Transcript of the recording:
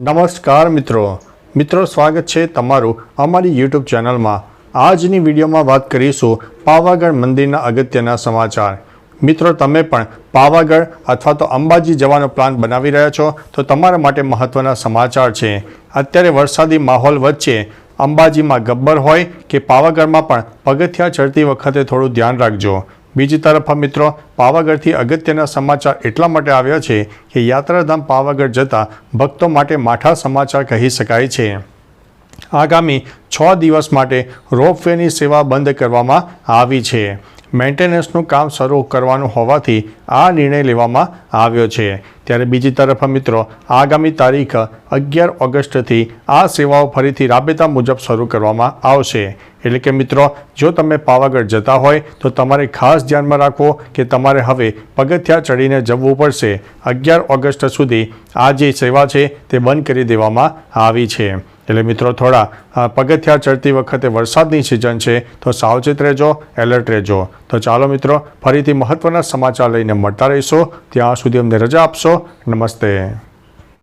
નમસ્કાર મિત્રો. મિત્રો, સ્વાગત છે તમારું અમારી યુટ્યુબ ચેનલમાં. આજની વિડીયોમાં વાત કરીશું પાવાગઢ મંદિરના અગત્યના સમાચાર. મિત્રો, તમે પણ પાવાગઢ અથવા તો અંબાજી જવાનો પ્લાન બનાવી રહ્યા છો તો તમારા માટે મહત્વના સમાચાર છે. અત્યારે વરસાદી માહોલ વચ્ચે અંબાજીમાં ગબ્બર હોય કે પાવાગઢમાં પણ પગથિયા ચડતી વખતે થોડું ધ્યાન રાખજો. બીજી તરફ મિત્રો, પાવાગઢથી અગત્યના સમાચાર એટલા માટે આવ્યા છે કે યાત્રાધામ પાવાગઢ જતા ભક્તો માટે માઠા સમાચાર કહી શકાય છે. આગામી છ દિવસ માટે રોપવેની સેવા બંધ કરવામાં આવી છે. મેન્ટેનન્સનું કામ શરૂ કરવાનું હોવાથી આ નિર્ણય લેવામાં આવ્યો છે. ત્યારે બીજી તરફ મિત્રો, આગામી તારીખ અગિયાર ઓગસ્ટથી આ સેવાઓ ફરીથી રાબેતા મુજબ શરૂ કરવામાં આવશે. એટલે કે મિત્રો, જો તમે પાવાગઢ જતા હોય, તો તમારે ખાસ ધ્યાનમાં રાખવો કે તમારે હવે પગથિયા ચડીને જવું પડશે. અગિયાર ઓગસ્ટ સુધી આ જે સેવા છે, તે બંધ કરી દેવામાં આવી છે. એટલે મિત્રો, થોડા પગથિયા ચડતી વખતે વરસાદની સિઝન છે, તો સાવચેત રહેજો એલર્ટ રહેજો. તો ચાલો મિત્રો, ફરીથી મહત્વના સમાચાર લઈને મળતા રહીશું. ત્યાં સુધી અમને રજા આપશો. નમસ્તે.